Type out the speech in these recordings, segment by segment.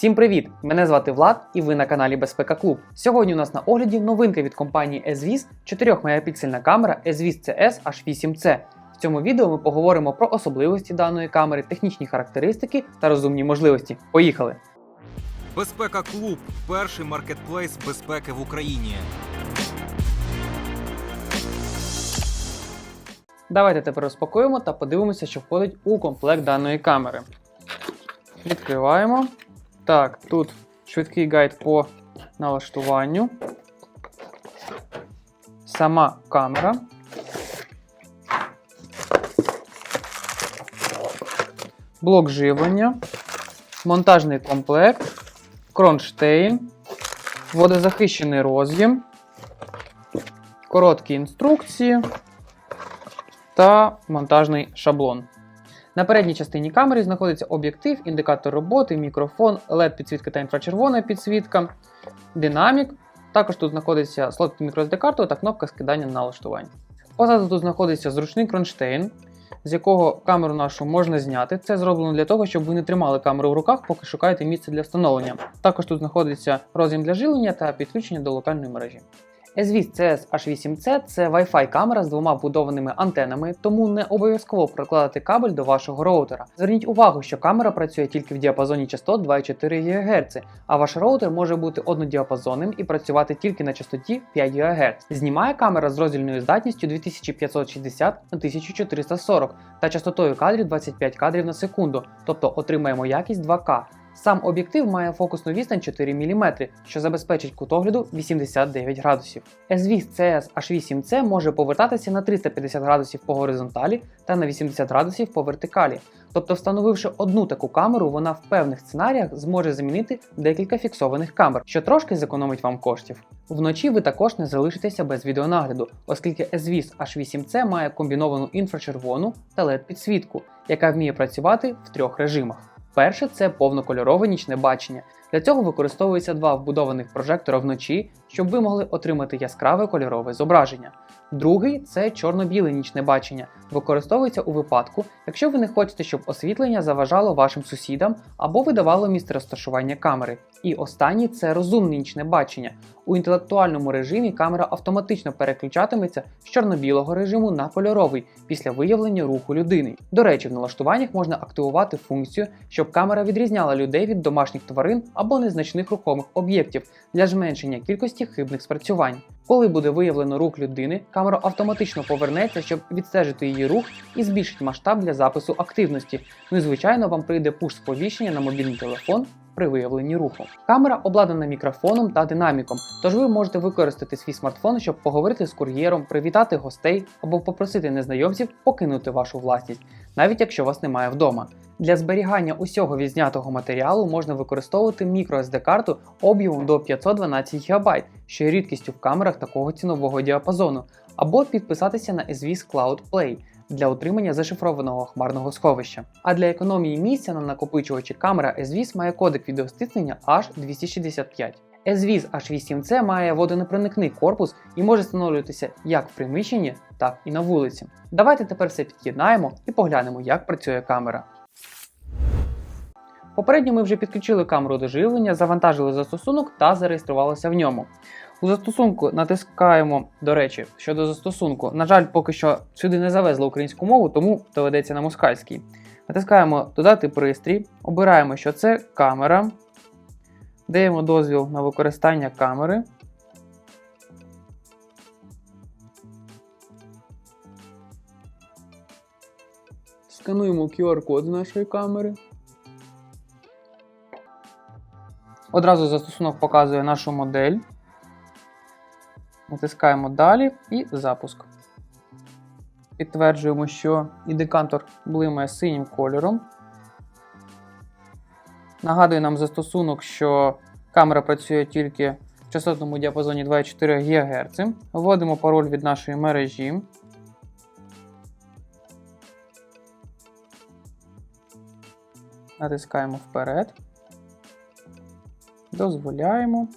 Всім привіт! Мене звати Влад і ви на каналі Безпека Клуб. Сьогодні у нас на огляді новинка від компанії SVIS 4 мегапіксельна камера SVIS CS H8C. В цьому відео ми поговоримо про особливості даної камери, технічні характеристики та розумні можливості. Поїхали! Безпека Клуб перший маркетплейс безпеки в Україні. Давайте тепер розпакуємо та подивимося, що входить у комплект даної камери. Відкриваємо. Так, тут швидкий гайд по налаштуванню. Сама камера. Блок живлення, монтажний комплект, кронштейн, водозахищений роз'єм, короткі інструкції та монтажний шаблон. На передній частині камери знаходиться об'єктив, індикатор роботи, мікрофон, LED підсвітка та інфрачервона підсвітка, динамік. Також тут знаходиться слот microSD-карту та кнопка скидання налаштувань. Позаду тут знаходиться зручний кронштейн, з якого камеру нашу можна зняти. Це зроблено для того, щоб ви не тримали камеру в руках, поки шукаєте місце для встановлення. Також тут знаходиться роз'єм для живлення та підключення до локальної мережі. SVIS CS H8C це Wi-Fi камера з двома вбудованими антенами, тому не обов'язково прокладати кабель до вашого роутера. Зверніть увагу, що камера працює тільки в діапазоні частот 2,4 ГГц, а ваш роутер може бути однодіапазонним і працювати тільки на частоті 5 ГГц. Знімає камера з роздільною здатністю 2560 на 1440 та частотою кадрів 25 кадрів на секунду, тобто отримаємо якість 2К. Сам об'єктив має фокусну відстань 4 мм, що забезпечить кутогляду 89 градусів. SVIS CS H8C може повертатися на 350 градусів по горизонталі та на 80 градусів по вертикалі. Тобто, встановивши одну таку камеру, вона в певних сценаріях зможе замінити декілька фіксованих камер, що трошки зекономить вам коштів. Вночі ви також не залишитеся без відеонагляду, оскільки SVIS H8C має комбіновану інфрачервону та LED підсвітку, яка вміє працювати в трьох режимах. Перше це повнокольорове нічне бачення. Для цього використовується два вбудованих прожектора вночі, щоб ви могли отримати яскраве кольорове зображення. Другий це чорно-біле нічне бачення, використовується у випадку, якщо ви не хочете, щоб освітлення заважало вашим сусідам або видавало місце розташування камери. І останній це розумне нічне бачення. У інтелектуальному режимі камера автоматично переключатиметься з чорно-білого режиму на кольоровий після виявлення руху людини. До речі, в налаштуваннях можна активувати функцію, щоб камера відрізняла людей від домашніх тварин або незначних рухомих об'єктів для зменшення кількості хибних спрацювань. Коли буде виявлено рух людини, камера автоматично повернеться, щоб відстежити її рух і збільшить масштаб для запису активності. Ну і звичайно, вам прийде пуш-сповіщення на мобільний телефон при виявленні руху. Камера обладнана мікрофоном та динаміком, тож ви можете використати свій смартфон, щоб поговорити з кур'єром, привітати гостей або попросити незнайомців покинути вашу власність, навіть якщо вас немає вдома. Для зберігання усього відзнятого матеріалу можна використовувати microSD-карту об'ємом до 512 ГБ, що є рідкістю в камерах такого цінового діапазону, або підписатися на SVIS Cloud Play для отримання зашифрованого хмарного сховища. А для економії місця на накопичувачі камера SVIS має кодек відеостиснення H265. SVIS H8C має водонепроникний корпус і може встановлюватися як в приміщенні, так і на вулиці. Давайте тепер все під'єднаємо і поглянемо, як працює камера. Попередньо ми вже підключили камеру до живлення, завантажили застосунок та зареєструвалися в ньому. У застосунку натискаємо, до речі, щодо застосунку. На жаль, поки що сюди не завезли українську мову, тому доведеться на москальській. Натискаємо Додати пристрій, обираємо, що це камера. Даємо дозвіл на використання камери. Скануємо QR-код з нашої камери. Одразу застосунок показує нашу модель. Натискаємо далі і запуск. Підтверджуємо, що індикатор блимає синім кольором. Нагадує нам застосунок, що камера працює тільки в частотному діапазоні 2,4 ГГц. Вводимо пароль від нашої мережі. Натискаємо вперед. Дозволяємо.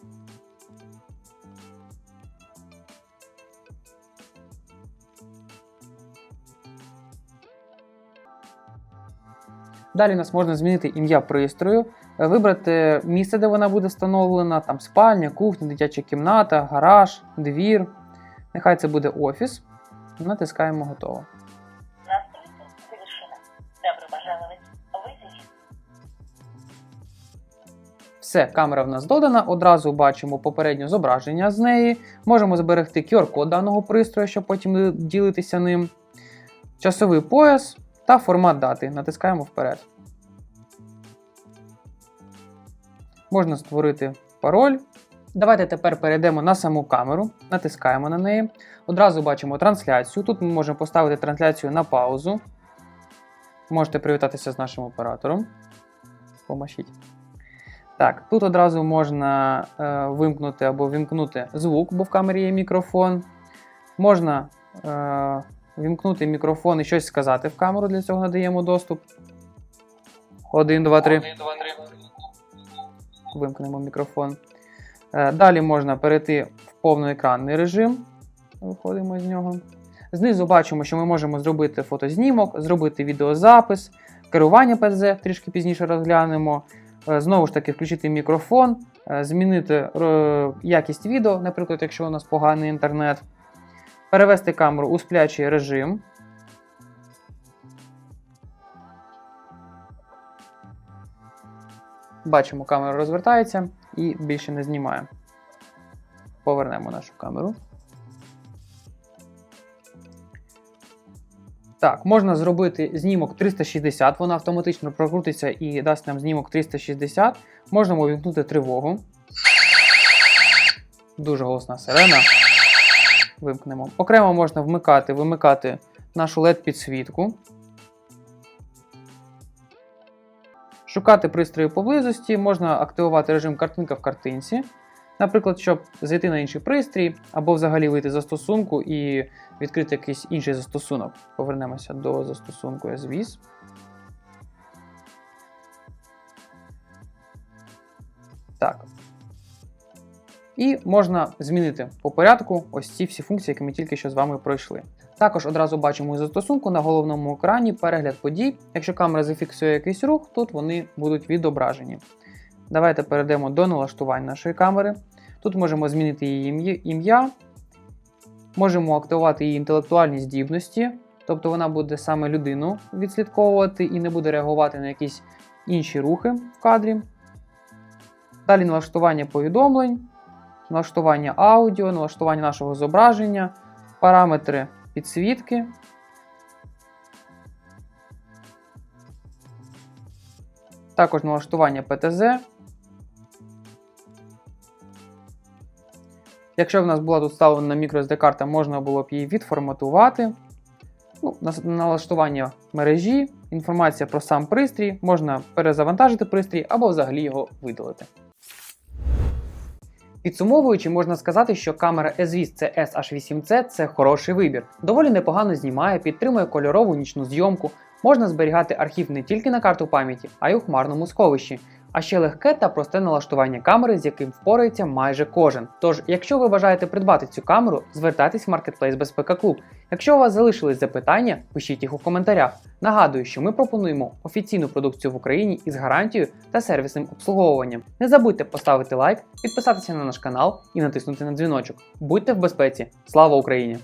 Далі у нас можна змінити ім'я пристрою, е, вибрати місце, де вона буде встановлена, там спальня, кухня, дитяча кімната, гараж, двір. Нехай це буде офіс. Натискаємо готово. Все, камера в нас додана. Одразу бачимо попереднє зображення з неї. Можемо зберегти QR-код даного пристрою, щоб потім ділитися ним. Часовий пояс та формат дати. Натискаємо вперед. Можна створити пароль. Давайте тепер перейдемо на саму камеру, натискаємо на неї. Одразу бачимо трансляцію. Тут ми можемо поставити трансляцію на паузу. Можете привітатися з нашим оператором. Помашіть. Так, тут одразу можна е, вимкнути або вімкнути звук, бо в камері є мікрофон. Можна е, вімкнути мікрофон і щось сказати в камеру, для цього надаємо доступ. Один, два, три. Вимкнемо мікрофон. Е, далі можна перейти в повноекранний режим. Виходимо з нього. Знизу бачимо, що ми можемо зробити фотознімок, зробити відеозапис, керування ПЗ, трішки пізніше розглянемо. Е, Знову ж таки, включити мікрофон, е, змінити е, якість відео, наприклад, якщо у нас поганий інтернет, перевести камеру у сплячий режим. Бачимо, камера розвертається і більше не знімає. Повернемо нашу камеру. Так, можна зробити знімок 360, вона автоматично прокрутиться і дасть нам знімок 360. Можемо увімкнути тривогу. Дуже голосна сирена. Вимкнемо. Окремо можна вмикати, вимикати нашу LED-підсвітку. Шукати пристрої поблизості, можна активувати режим картинка в картинці. Наприклад, щоб зайти на інший пристрій, або взагалі вийти з застосунку і відкрити якийсь інший застосунок. Повернемося до застосунку SVIS. Так. І можна змінити по порядку ось ці всі функції, які ми тільки що з вами пройшли. Також одразу бачимо у застосунку на головному екрані перегляд подій. Якщо камера зафіксує якийсь рух, тут вони будуть відображені. Давайте перейдемо до налаштувань нашої камери. Тут можемо змінити її ім'я- можемо активувати її інтелектуальні здібності, тобто вона буде саме людину відслідковувати і не буде реагувати на якісь інші рухи в кадрі. Далі налаштування повідомлень, налаштування аудіо, налаштування нашого зображення, параметри підсвітки. Також налаштування ПТЗ. Якщо в нас була тут вставлена microSD карта, можна було б її відформатувати. Ну, налаштування мережі, інформація про сам пристрій, можна перезавантажити пристрій або взагалі його видалити. Підсумовуючи, можна сказати, що камера SVIS CS H8C це хороший вибір. Доволі непогано знімає, підтримує кольорову нічну зйомку, можна зберігати архів не тільки на карту пам'яті, а й у хмарному сховищі. А ще легке та просте налаштування камери, з яким впорається майже кожен. Тож, якщо ви бажаєте придбати цю камеру, звертайтесь в Marketplace Безпека Клуб. Якщо у вас залишились запитання, пишіть їх у коментарях. Нагадую, що ми пропонуємо офіційну продукцію в Україні із гарантією та сервісним обслуговуванням. Не забудьте поставити лайк, підписатися на наш канал і натиснути на дзвіночок. Будьте в безпеці! Слава Україні!